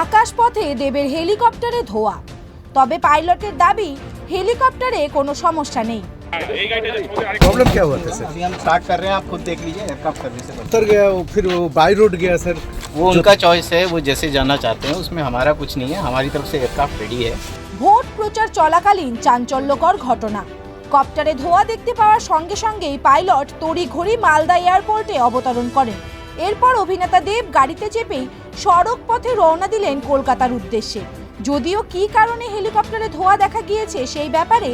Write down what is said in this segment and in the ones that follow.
আকাশপথে দেবের হেলিকপ্টারে ধোয়া তবে পাইলটের দাবি হেলিকপ্টারে কোনো সমস্যা নেই प्रॉब्लम क्या हुआ था सर अभी हम स्टार्ट कर रहे हैं आप खुद देख लीजिए एयरक्राफ्ट सर्विस से उतर गया वो फिर वो बाई रोड गया सर वो उनका चॉइस है वो जैसे जाना चाहते हैं उसमें हमारा कुछ नहीं है हमारी तरफ से एयरक्राफ्ट रेडी है ভোট প্রচার চলাকালীন চাঞ্চল্যকর ঘটনা কপ্টারে ধোঁয়া দেখতে পাওয়ার সঙ্গে সঙ্গেই পাইলট তড়িঘড়ি মালদা এয়ারপোর্টে অবতরণ করেন এরপর অভিনেতা দেব গাড়িতে চেপেই সড়ক পথে রওনা দিলেন কলকাতার উদ্দেশ্যে। যদিও কী কারণে হেলিকপ্টারে ধোঁয়া দেখা গিয়েছে সেই ব্যাপারে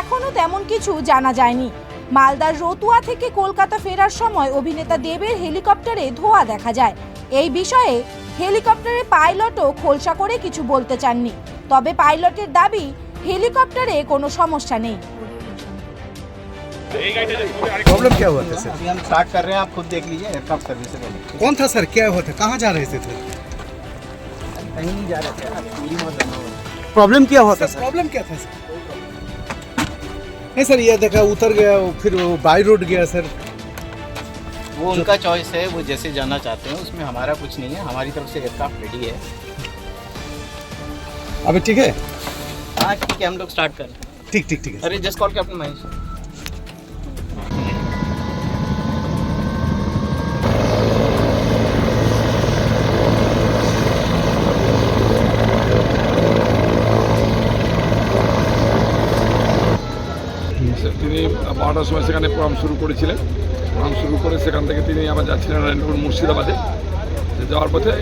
এখনও তেমন কিছু জানা যায়নি। মালদার রতুয়া থেকে কলকাতা ফেরার সময় অভিনেতা দেবের হেলিকপ্টারে ধোঁয়া দেখা যায়। এই বিষয়ে হেলিকপ্টারের পাইলটও খোলসা করে কিছু বলতে চাননি। তবে পাইলটের দাবি, হেলিকপ্টারে কোনো সমস্যা নেই। प्रॉब्लम क्या हुआ था सर अभी हम स्टार्ट कर रहे हैं आप खुद देख लीजिए एयरक्राफ्ट सर्विस से पहले। कौन था सर क्या हुआ था? कहाँ जा रहे थे सर कहीं नहीं जा रहे थे आप पूरी मत प्रॉब्लम क्या हुआ था सर प्रॉब्लम क्या था सर नहीं सर ये देखा उतर गया वो फिर वो बाई रोड गया सर वो उनका चॉइस है वो जैसे जाना चाहते हैं उसमें हमारा कुछ नहीं है हमारी तरफ़ से एयरक्राफ्ट रेडी है। अभी ठीक है? हाँ ठीक है हम लोग स्टार्ट कर रहे हैं। ठीक ठीक ठीक है अरे जस्ट कॉल कैप्टन महेश তিনি বারোটার সময় সেখানে প্রোগ্রাম শুরু করেছিলেন। প্রোগ্রাম শুরু করে সেখান থেকে তিনি আবার যাচ্ছিলেন নারায়ণপুর মুর্শিদাবাদে। যাওয়ার পথে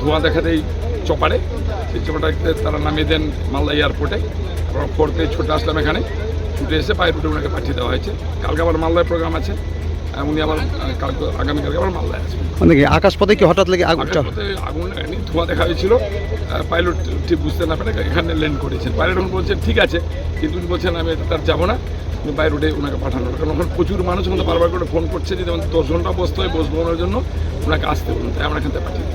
ধোঁয়া দেখা দেয় চপারে সেই চপাটাকে তারা নামিয়ে দেন মালদা এয়ারপোর্টে। ফোর্থে ছুটে আসলাম এখানে। ছুটে এসে পায়ে রুটে ওনাকে পাঠিয়ে দেওয়া হয়েছে। কালকে আবার মালদায় প্রোগ্রাম আছে। উনি আবার কালকে আগামীকালকে আবার মালদায় আসবেন। মানে কি আকাশপথে কি হঠাৎ লেগে আগুন আকাশপথে আগুন ধোঁয়া দেখা হয়েছিল। পাইলট ঠিক বুঝতে না পারে এখানে ল্যান্ড করেছেন। পাইলট এখন বলছেন ঠিক আছে। কিন্তু উনি বলছেন আমি তার যাব না। উনি বাই রোডে ওনাকে পাঠানো কারণ ওখানে প্রচুর মানুষ ওখানে বারবার করে ফোন করছে যে যেমন দশ ঘণ্টা বসতে হয় বসবো ওনার জন্য ওনাকে আসতে বলুন তাই আমরা এখান থেকে পাঠিয়ে।